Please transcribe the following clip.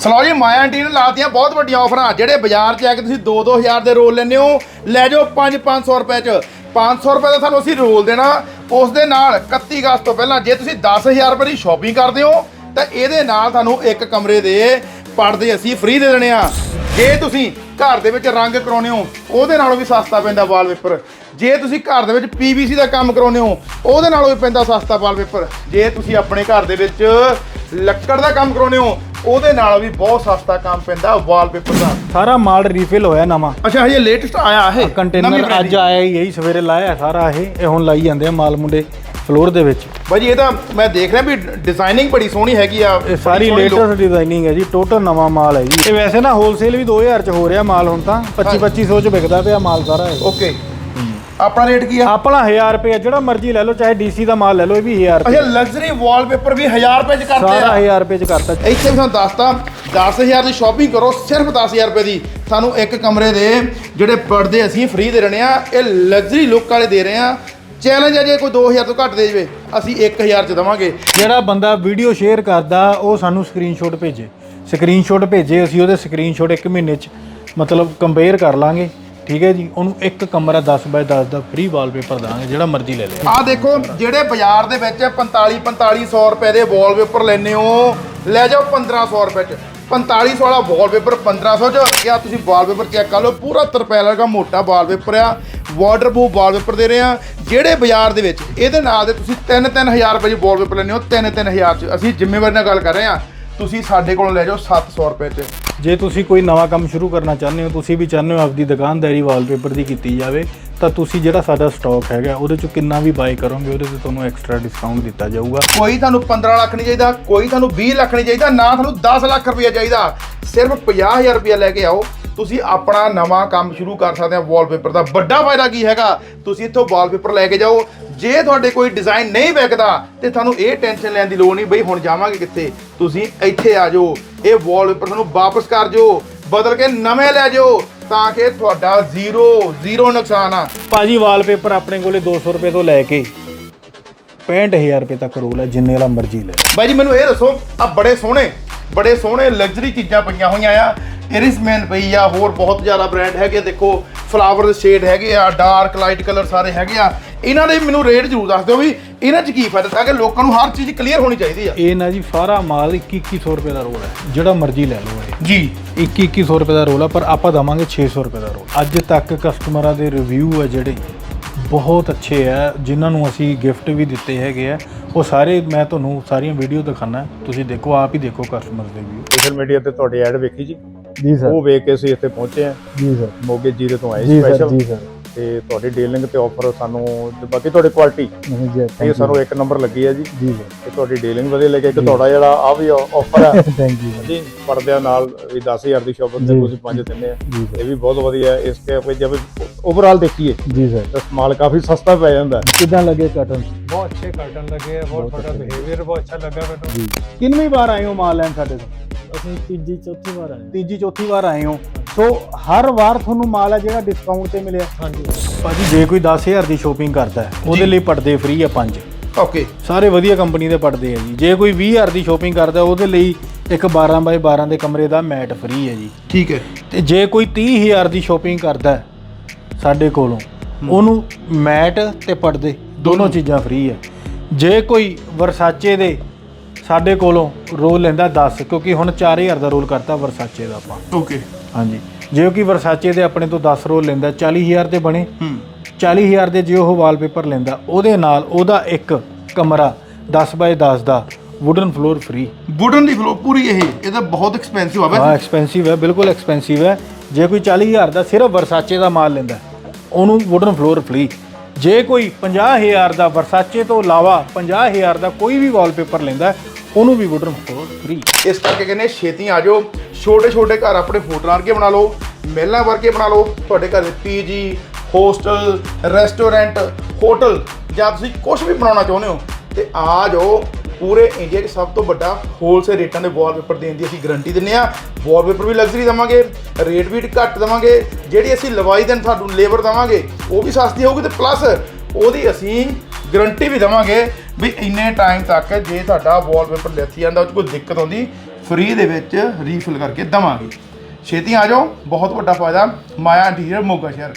Slow ਜੀ, ਮਾਇਆ aunty ਨੇ ਲਾਤੀਆਂ ਬਹੁਤ ਵੱਡੀਆਂ ਆਫਰਾਂ, ਜਿਹੜੇ ਬਾਜ਼ਾਰ 'ਚ ਆ ਕੇ ਤੁਸੀਂ 2-2000 ਦੇ ਰੋਲ ਲੈਂਦੇ ਹੋ, ਲੈ ਜਾਓ 5-500 ਰੁਪਏ 'ਚ। 500 ਰੁਪਏ ਦਾ ਤੁਹਾਨੂੰ ਅਸੀਂ ਰੋਲ ਦੇਣਾ, ਉਸ ਦੇ ਨਾਲ 31 ਅਗਸਤ ਤੋਂ ਪਹਿਲਾਂ ਜੇ ਤੁਸੀਂ 10000 ਰੁਪਏ ਦੀ ਸ਼ਾਪਿੰਗ ਕਰਦੇ ਹੋ, ਤਾਂ ਇਹਦੇ ਨਾਲ ਤੁਹਾਨੂੰ ਇੱਕ ਕਮਰੇ ਦੇ ਪਰਦੇ ਅਸੀਂ ਫ੍ਰੀ ਦੇ ਦੇਣੇ ਆ। ਜੇ ਤੁਸੀਂ ਘਰ ਦੇ ਵਿੱਚ ਰੰਗ ਕਰਾਉਨੇ ਹੋ, ਉਹਦੇ ਨਾਲੋਂ ਵੀ ਸਸਤਾ ਪੈਂਦਾ ਵਾਲਪੇਪਰ। ਜੇ ਤੁਸੀਂ ਘਰ ਦੇ ਵਿੱਚ ਪੀਵੀਸੀ ਦਾ ਕੰਮ ਕਰਾਉਨੇ ਹੋ, ਉਹਦੇ ਨਾਲੋਂ ਵੀ ਪੈਂਦਾ ਸਸਤਾ ਵਾਲਪੇਪਰ। ਜੇ ਤੁਸੀਂ ਆਪਣੇ ਘਰ ਦੇ ਵਿੱਚ ਲੱਕੜ ਦਾ ਕੰਮ ਕਰਾਉਨੇ ਹੋ ਉਹਦੇ ਨਾਲ ਵੀ ਬਹੁਤ ਸਸਤਾ ਕੰਮ ਪੈਂਦਾ ਵਾਲਪੇਪਰ ਦਾ। ਸਾਰਾ ਮਾਲ ਰੀਫਿਲ ਹੋਇਆ ਨਵਾਂ। ਅੱਛਾ ਹਜੇ ਲੇਟੈਸਟ ਆਇਆ ਇਹ? ਨਵੀਂ ਕੰਟੇਨਰ variety। ਅੱਜ ਆਇਆ ਹੀ ਇਹੀ ਸਵੇਰੇ ਲਾਇਆ ਸਾਰਾ ਇਹ ਇਹ ਹੁਣ ਲਾਈ ਜਾਂਦੇ ਆ ਮਾਲ ਮੁੰਡੇ ਫਲੋਰ ਦੇ ਵਿੱਚ। ਬਾਈ ਜੀ ਇਹ ਤਾਂ ਮੈਂ ਦੇਖ ਰਿਹਾ ਵੀ ਡਿਜ਼ਾਈਨਿੰਗ ਬੜੀ ਸੋਹਣੀ ਹੈਗੀ ਆ ਇਹ ਸਾਰੀ ਬੜੀ ਸੋਹਣੀ ਲੇਟੈਸਟ ਡਿਜ਼ਾਈਨਿੰਗ ਹੈ ਜੀ ਟੋਟਲ ਨਵਾਂ ਮਾਲ ਹੈ ਜੀ। ਇਹ ਵੈਸੇ ਨਾ ਹੋਲਸੇਲ ਵੀ 2000 ਚ ਹੋ ਰਿਹਾ ਮਾਲ ਹੁਣ ਤਾਂ 25 2500 ਚ ਵਿਕਦਾ ਪਿਆ ਮਾਲ ਸਾਰਾ ਇਹ। ਓਕੇ ਆਪਣਾ ਰੇਟ ਕੀ ਆ? ਆਪਣਾ 1000 ਰੁਪਏ ਜਿਹੜਾ ਮਰਜ਼ੀ ਲੈ ਲਓ ਚਾਹੇ ਡੀਸੀ ਦਾ ਮਾਲ ਲੈ ਲਓ ਇਹ ਵੀ 1000 ਰੁਪਏ ਅੱਛਾ ਲਗਜ਼ਰੀ ਵਾਲਪੇਪਰ ਵੀ 1000 ਰੁਪਏ ਚ ਕਰਦੇ ਸਾਰਾ ਆ 1000 ਰੁਪਏ ਚ ਕਰਤਾ। ਇੱਥੇ ਵੀ ਤੁਹਾਨੂੰ ਦੱਸਤਾ 10000 ਦੀ ਸ਼ਾਪਿੰਗ ਕਰੋ ਸਿਰਫ 10000 ਰੁਪਏ ਦੀ। ਤੁਹਾਨੂੰ ਇੱਕ ਕਮਰੇ ਦੇ ਜਿਹੜੇ ਪਰਦੇ ਅਸੀਂ ਫ੍ਰੀ ਦੇ ਰਹੇ ਆ ਇਹ ਲਗਜ਼ਰੀ ਲੁੱਕ ਵਾਲੇ ਦੇ ਰਹੇ ਆ। ਚੈਲੰਜ ਹੈ ਜੇ ਕੋਈ 2000 ਤੋਂ ਘੱਟ ਦੇ ਜਵੇ ਅਸੀਂ 1000 ਚ ਦਵਾਂਗੇ। ਜਿਹੜਾ ਬੰਦਾ ਵੀਡੀਓ ਸ਼ੇਅਰ ਕਰਦਾ ਉਹ ਸਾਨੂੰ ਸਕਰੀਨਸ਼ਾਟ ਭੇਜੇ। ਸਕਰੀਨਸ਼ਾਟ ਭੇਜੇ ਅਸੀਂ ਉਹਦੇ ਸਕਰੀਨਸ਼ਾਟ ਇੱਕ ਮਹੀਨੇ ਚ ਮਤਲਬ ਕੰਪੇਅਰ ਕਰ ਲਾਂਗੇ। ਠੀਕ ਹੈ ਜੀ, ਉਹਨੂੰ ਇੱਕ ਕਮਰਾ 10 ਬਾਏ 10 ਦਾ ਫ੍ਰੀ ਵਾਲਪੇਪਰ ਦਾਂਗੇ, ਜਿਹੜਾ ਮਰਜ਼ੀ ਲੈ ਲੈ ਆਹ ਦੇਖੋ, ਜਿਹੜੇ ਬਾਜ਼ਾਰ ਦੇ ਵਿੱਚ 45 4500 ਰੁਪਏ ਦੇ ਵਾਲਪੇਪਰ ਲੈਨੇ ਹੋ, ਲੈ ਜਾਓ 1500 ਰੁਪਏ ਚ। 4500 ਵਾਲਾ ਵਾਲਪੇਪਰ 1500 ਚ ਜਾਂ ਤੁਸੀਂ ਵਾਲਪੇਪਰ ਚੈੱਕ ਕਰ ਲਓ, ਪੂਰਾ ਤਰਪੈਲ ਵਰਗਾ ਮੋਟਾ ਵਾਲਪੇਪਰ ਆ। ਵਾਟਰਪ੍ਰੂਫ ਵਾਲਪੇਪਰ ਦੇ ਰਹੇ ਆ। ਜਿਹੜੇ ਬਾਜ਼ਾਰ ਦੇ ਵਿੱਚ, ਇਹਦੇ ਨਾਲ ਦੇ ਤੁਸੀਂ 3-3000 ਰੁਪਏ ਦੀ ਵਾਲਪੇਪਰ ਲੈਨੇ ਹੋ 3-3000 ਚ। ਅਸੀਂ ਜ਼ਿੰਮੇਵਾਰੀ ਨਾਲ ਗੱਲ ਕਰ ਰਹੇ ਆ ਤੁਸੀਂ ਸਾਡੇ ਕੋਲੋਂ ਲੈ ਜਾਓ 700 ਰੁਪਏ ਚ। ਜੇ ਤੁਸੀਂ ਕੋਈ ਨਵਾਂ ਕੰਮ ਸ਼ੁਰੂ ਕਰਨਾ ਚਾਹੁੰਦੇ ਹੋ ਤੁਸੀਂ ਵੀ ਚਾਹੁੰਦੇ ਹੋ ਆਪਦੀ ਦੁਕਾਨਦਾਰੀ ਵਾਲਪੇਪਰ ਦੀ ਕੀਤੀ ਜਾਵੇ ਤਾਂ ਤੁਸੀਂ ਜਿਹੜਾ ਸਾਡਾ ਸਟਾਕ ਹੈਗਾ ਉਹਦੇ ਚੋਂ ਕਿੰਨਾ ਵੀ ਬਾਈ ਕਰੋਗੇ ਉਹਦੇ ਤੇ ਤੁਹਾਨੂੰ ਐਕਸਟਰਾ ਡਿਸਕਾਊਂਟ ਦਿੱਤਾ ਜਾਊਗਾ। ਕੋਈ ਤੁਹਾਨੂੰ 15 ਲੱਖ ਨਹੀਂ ਚਾਹੀਦਾ ਕੋਈ ਤੁਹਾਨੂੰ 20 ਲੱਖ ਨਹੀਂ ਚਾਹੀਦਾ ਨਾ ਤੁਹਾਨੂੰ 10 ਲੱਖ ਰੁਪਇਆ ਚਾਹੀਦਾ। ਸਿਰਫ 50000 ਰੁਪਇਆ ਲੈ ਕੇ ਆਓ। ਤੁਸੀਂ ਆਪਣਾ ਨਵਾਂ ਕੰਮ ਸ਼ੁਰੂ ਕਰ ਸਕਦੇ ਆ ਵਾਲਪੇਪਰ ਦਾ। ਵੱਡਾ ਫਾਇਦਾ ਕੀ ਹੈਗਾ? ਤੁਸੀਂ ਇੱਥੋਂ ਵਾਲਪੇਪਰ ਲੈ ਕੇ ਜਾਓ। ਜੇ ਤੁਹਾਡੇ ਕੋਈ ਡਿਜ਼ਾਈਨ ਨਹੀਂ ਵਿਕਦਾ ਤੇ ਤੁਹਾਨੂੰ ਇਹ ਟੈਨਸ਼ਨ ਲੈਣ ਦੀ ਲੋੜ ਨਹੀਂ ਬਈ ਹੁਣ ਜਾਵਾਂਗੇ ਕਿੱਥੇ? ਤੁਸੀਂ ਇੱਥੇ ਆ ਜਾਓ। ਇਹ ਵਾਲਪੇਪਰ ਤੁਹਾਨੂੰ ਵਾਪਸ ਕਰ ਜਾਓ। ਬਦਲ ਕੇ ਨਵੇਂ ਲੈ ਜਾਓ ਤਾਂ ਕਿ ਤੁਹਾਡਾ ਜ਼ੀਰੋ ਜ਼ੀਰੋ ਨੁਕਸਾਨ ਆ। ਭਾਜੀ ਵਾਲਪੇਪਰ ਆਪਣੇ ਕੋਲੇ 200 ਰੁਪਏ ਤੋਂ ਲੈ ਕੇ 65000 ਰੁਪਏ ਤੱਕ ਰੋਲ ਹੈ ਜਿੰਨੇ ਵਾਲਾ ਮਰਜ਼ੀ ਲੈ ਲਓ। ਬਾਈ ਜੀ ਮੈਨੂੰ ਇਹ ਦੱਸੋ ਆ ਬੜੇ ਸੋਹਣੇ ਬੜੇ ਸੋਹਣੇ ਲਗਜ਼ਰੀ ਚੀਜ਼ਾਂ ਪਈਆਂ ਹੋਈਆਂ ਆ। ਇਰਿਸਮੈਨ ਪਈ ਆ ਹੋਰ ਬਹੁਤ ਜ਼ਿਆਦਾ ਬ੍ਰਾਂਡ ਹੈਗੇ ਦੇਖੋ ਫਲਾਵਰ ਦੇ ਸ਼ੇਡ ਹੈਗੇ ਆ ਡਾਰਕ ਲਾਈਟ ਕਲਰ ਸਾਰੇ ਹੈਗੇ ਆ। ਇਹਨਾਂ ਦੇ ਮੈਨੂੰ ਰੇਟ ਜ਼ਰੂਰ ਦੱਸ ਦਿਓ ਵੀ ਇਹਨਾਂ 'ਚ ਕੀ ਫਾਇਦਾ ਤਾਂ ਕਿ ਲੋਕਾਂ ਨੂੰ ਹਰ ਚੀਜ਼ ਕਲੀਅਰ ਹੋਣੀ ਚਾਹੀਦੀ ਆ। ਇਹ ਨਾ ਜੀ ਸਾਰਾ ਮਾਲ 21 2100 ਰੁਪਏ ਦਾ ਰੋਲ ਹੈ ਜਿਹੜਾ ਮਰਜ਼ੀ ਲੈ ਲਓ ਇਹ। ਜੀ। 21 2100 ਰੁਪਏ ਦਾ ਰੋਲ ਆ ਪਰ ਆਪਾਂ ਦਵਾਂਗੇ 600 ਰੁਪਏ ਦਾ ਰੋਲ। ਅੱਜ ਤੱਕ ਕਸਟਮਰਾਂ ਦੇ ਰਿਵਿਊ ਆ ਜਿਹੜੇ ਬਹੁਤ ਅੱਛੇ ਆ ਜਿਨ੍ਹਾਂ ਨੂੰ ਅਸੀਂ ਗਿਫਟ ਵੀ ਦਿੱਤੇ ਹੈਗੇ ਆ। ਉਹ ਸਾਰੇ ਮੈਂ ਤੁਹਾਨੂੰ ਸਾਰੀਆਂ ਵੀਡੀਓ ਦਿਖਾਣਾ ਤੁਸੀਂ ਦੇਖੋ ਆਪ ਹੀ ਦੇਖੋ ਕਸਟਮਰ ਦੇ ਰਿਵਿਊ ਸੋਸ਼ਲ ਮੀਡੀਆ ਤੇ ਤੁਹਾਡੀ ਐਡ ਵੇਖੀ ਜੀ। ਜੀ ਉਹ ਵੇਖ ਕੇ ਅਸੀਂ ਇੱਥੇ ਪਹੁੰਚੇ ਆ ਜੀ ਸਰ। ਮੋਗੇ ਜੀਰੇ ਤੋਂ ਆਏ ਜੀ ਸਰ ਸਪੈਸ਼ਲ ਜੀ ਸਰ। ਤੇ ਤੁਹਾਡੀ ਡੀਲਿੰਗ ਤੇ ਆਫਰ ਸਾਨੂੰ ਤੇ ਬਾਕੀ ਤੁਹਾਡੀ ਕੁਆਲਿਟੀ ਇਹ ਸਾਨੂੰ ਇੱਕ ਨੰਬਰ ਲੱਗੀ ਹੈ ਜੀ। ਜੀ ਤੇ ਤੁਹਾਡੀ ਡੀਲਿੰਗ ਵਧੀਆ ਲੱਗੀ ਇੱਕ ਤੁਹਾਡਾ ਜਿਹੜਾ ਆ ਵੀ ਆਫਰ ਆ ਸਰ ਥੈਂਕ ਯੂ ਜੀ ਪਰਦਿਆਂ ਨਾਲ ਵੀ 10000 ਦੀ ਸ਼ਾਪਿੰਗ ਤੇ। ਤੁਸੀਂ ਪੰਜ ਦਿੰਦੇ ਆ। ਇਹ ਵੀ ਬਹੁਤ ਵਧੀਆ ਹੈ। ਇਸ ਤੇ ਆਪਾਂ ਜਦ ਓਵਰਆਲ ਦੇਖੀਏ ਜੀ ਸਰ। ਤਾਂ ਮਾਲ ਕਾਫੀ ਸਸਤਾ ਪੈ ਜਾਂਦਾ ਕਿਦਾਂ ਲੱਗੇ ਕਟਨ ਬਹੁਤ ਅੱਛੇ ਕਾਰਟਨ ਲੱਗੇ ਬਹੁਤ ਤੁਹਾਡਾ ਬਿਹੇਵੀਅਰ ਬਹੁਤ ਅੱਛਾ ਲੱਗਾ ਮੈਨੂੰ। ਜੀ। ਕਿੰਨਵੀਂ ਵਾਰ ਆਏ ਹੋ ਮਾਲ ਲੈਣ ਸਾਡੇ ਤੋਂ? ਅਸੀਂ ਤੀਜੀ ਚੌਥੀ ਵਾਰ ਆਏ ਤੀਜੀ ਚੌਥੀ ਵਾਰ ਆਏ ਹੋ। ਸੋ ਹਰ ਵਾਰ ਤੁਹਾਨੂੰ ਮਾਲ ਹੈ ਜਿਹੜਾ ਡਿਸਕਾਊਂਟ ਤੇ ਮਿਲਿਆ। ਹਾਂਜੀ। ਭਾਜੀ ਜੇ ਕੋਈ 10000 ਦੀ ਸ਼ੋਪਿੰਗ ਕਰਦਾ ਹੈ ਉਹਦੇ ਲਈ ਪਰਦੇ ਫ੍ਰੀ ਆ ਪੰਜ। ਓਕੇ ਸਾਰੇ ਵਧੀਆ ਕੰਪਨੀ ਦੇ ਪਰਦੇ ਆ ਜੀ। ਜੇ ਕੋਈ 20000 ਦੀ ਸ਼ੋਪਿੰਗ ਕਰਦਾ ਉਹਦੇ ਲਈ ਇੱਕ 12 ਬਾਈ 12 ਦੇ ਕਮਰੇ ਦਾ ਮੈਟ ਫ੍ਰੀ ਹੈ ਜੀ। ਠੀਕ ਹੈ। ਤੇ ਜੇ ਕੋਈ 30000 ਦੀ ਸ਼ੋਪਿੰਗ ਕਰਦਾ ਹੈ ਸਾਡੇ ਕੋਲੋਂ ਉਹਨੂੰ ਮੈਟ ਤੇ ਪਰਦੇ ਦੋਨੋਂ ਚੀਜ਼ਾਂ ਫ੍ਰੀ ਹੈ ਜੇ ਕੋਈ ਵਰਸਾਚੇ ਦੇ ਸਾਡੇ ਕੋਲੋਂ ਰੋਲ ਲੈਂਦਾ 10 ਕਿਉਂਕਿ ਹੁਣ 4000 ਦਾ ਰੋਲ ਕਰਤਾ ਵਰਸਾਚੇ ਦਾ ਆਪਾਂ। ਓਕੇ ਹਾਂਜੀ। ਜੇ ਕੋਈ ਵਰਸਾਚੇ ਦੇ ਆਪਣੇ ਤੋਂ 10 ਰੋਲ ਲੈਂਦਾ 40000 ਦੇ ਬਣੇ। ਹੂੰ। 40000 ਦੇ ਜੇ ਉਹ ਵਾਲਪੇਪਰ ਲੈਂਦਾ ਉਹਦੇ ਨਾਲ ਉਹਦਾ ਇੱਕ ਕਮਰਾ 10 ਬਾਏ 10 ਦਾ ਵੁਡਨ ਫਲੋਰ ਫ੍ਰੀ ਵੁਡਨ ਦੀ ਫਲੋ ਪੂਰੀ ਇਹ ਇਹ ਤਾਂ ਬਹੁਤ ਐਕਸਪੈਂਸਿਵ ਆ ਹਾਂ ਵੈਸੇ ਐਕਸਪੈਂਸਿਵ ਹੈ ਬਿਲਕੁਲ ਐਕਸਪੈਂਸਿਵ ਹੈ। ਜੇ ਕੋਈ 40000 ਦਾ ਸਿਰਫ ਵਰਸਾਚੇ ਦਾ ਮਾਲ ਲੈਂਦਾ ਉਹਨੂੰ ਵੁਡਨ ਫਲੋਰ ਫ੍ਰੀ ਜੇ ਕੋਈ 50000 ਦਾ ਵਰਸਾਚੇ ਤੋਂ ਇਲਾਵਾ 50000 ਦਾ ਕੋਈ ਵੀ ਵਾਲਪੇਪਰ ਲੈਂਦਾ ਉਹਨੂੰ ਵੀ ਵੁਡਨ ਫਲੋਰ ਫ੍ਰੀ ਇਸ ਕਰਕੇ ਕਹਿੰਦੇ ਛੇਤੀ ਆ ਜਾਓ, ਛੋਟੇ ਛੋਟੇ ਘਰ ਆਪਣੇ ਹੋਟਲਾਂ ਵਰਗੇ ਬਣਾ ਲਓ, ਮਹਿਲਾਂ ਵਰਗੇ ਬਣਾ ਲਓ, ਤੁਹਾਡੇ ਘਰ ਦੇ ਪੀਜੀ, ਹੋਸਟਲ, ਰੈਸਟੋਰੈਂਟ, ਹੋਟਲ, ਜਾਂ ਤੁਸੀਂ ਕੁਝ ਵੀ ਬਣਾਉਣਾ ਚਾਹੁੰਦੇ ਹੋ, ਤੇ ਆ ਜਾਓ, ਪੂਰੇ ਇੰਡੀਆ 'ਚ ਸਭ ਤੋਂ ਵੱਡਾ ਹੋਲਸੇਲ ਰੇਟਾਂ ਦੇ ਵਾਲਪੇਪਰ ਦੇਣ ਦੀ ਅਸੀਂ ਗਾਰੰਟੀ ਦਿੰਨੇ ਆ ਵਾਲਪੇਪਰ ਵੀ ਲਗਜ਼ਰੀ ਦਵਾਂਗੇ ਰੇਟ ਵੀ ਘੱਟ ਦਵਾਂਗੇ, ਜਿਹੜੀ ਅਸੀਂ ਲਵਾਈ ਦੇਣ ਤੁਹਾਨੂੰ ਲੇਬਰ ਦਵਾਂਗੇ, ਉਹ ਵੀ ਸਸਤੀ ਹੋਊਗੀ ਤੇ ਪਲੱਸ ਉਹਦੀ ਅਸੀਂ ਗਾਰੰਟੀ ਵੀ ਦਵਾਂਗੇ ਵੀ ਇੰਨੇ ਟਾਈਮ ਤੱਕ ਜੇ ਤੁਹਾਡਾ ਵਾਲਪੇਪਰ ਲੱਥੀ ਜਾਂਦਾ ਉਹ 'ਚ ਕੋਈ ਦਿੱਕਤ ਆਉਂਦੀ ਫ੍ਰੀ ਦੇ ਵਿੱਚ ਰੀਫਿਲ ਕਰਕੇ ਦਵਾਂਗੇ। ਛੇਤੀ ਆ ਜਾਓ, ਬਹੁਤ ਵੱਡਾ ਫਾਇਦਾ, ਮਾਇਆ ਇੰਟੀਰੀਅਰ ਮੋਗਾ ਸ਼ਹਿਰ।